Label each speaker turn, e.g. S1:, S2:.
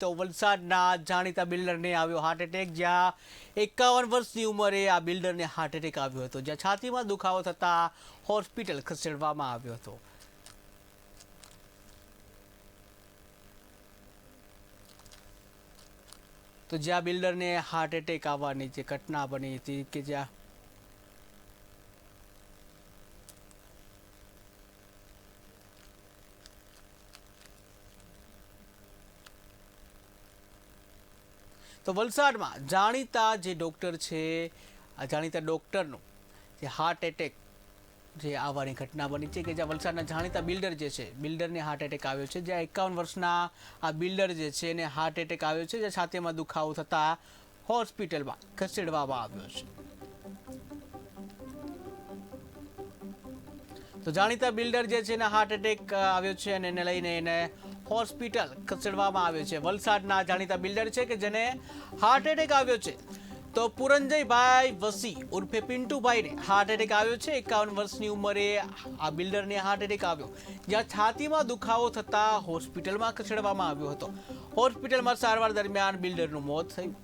S1: તો વલસાડના જાણીતા બિલ્ડરને આવ્યો હાર્ટ એટેક જ્યાં એકાવન વર્ષની ઉંમરે આ બિલ્ડરને હાર્ટ એટેક આવ્યો હતો. જ્યાં છાતીમાં દુખાવો થતાં હોસ્પિટલ ખસેડવામાં આવ્યો હતો. તો જ્યાં બિલ્ડરને હાર્ટ એટેક આવવાની જે ઘટના બની હતી કે જ્યાં તો વલસાડમાં જાણીતા જે ડૉક્ટર છે, આ જાણીતા ડૉક્ટરનું જે હાર્ટ એટેક જે આવવાની ઘટના બની છે કે જ્યાં વલસાડના જાણીતા બિલ્ડર જે છે, બિલ્ડરને હાર્ટ એટેક આવ્યો છે. જ્યાં એકાવન વર્ષના આ બિલ્ડર જે છે એને હાર્ટ એટેક આવ્યો છે જ્યાં છાતીમાં દુખાવો થતાં હોસ્પિટલમાં ખસેડવામાં આવ્યો છે. તો જાણીતા બિલ્ડર જે છે એને હાર્ટ એટેક આવ્યો છે અને એને લઈને એને હોસ્પિટલ ખસેડવામાં આવ્યો છે. વલસાડના જાણીતા બિલ્ડર છે કે જેને હાર્ટ એટેક આવ્યો છે. તો પુરંજયભાઈ વસી ઉર્ફે પિન્ટુભાઈને હાર્ટ એટેક આવ્યો છે. એકાવન વર્ષની ઉંમરે આ બિલ્ડરને હાર્ટ એટેક આવ્યો. જ્યાં છાતીમાં દુખાવો થતાં હોસ્પિટલમાં ખસેડવામાં આવ્યો હતો. હોસ્પિટલમાં સારવાર દરમિયાન બિલ્ડરનું મોત થયું.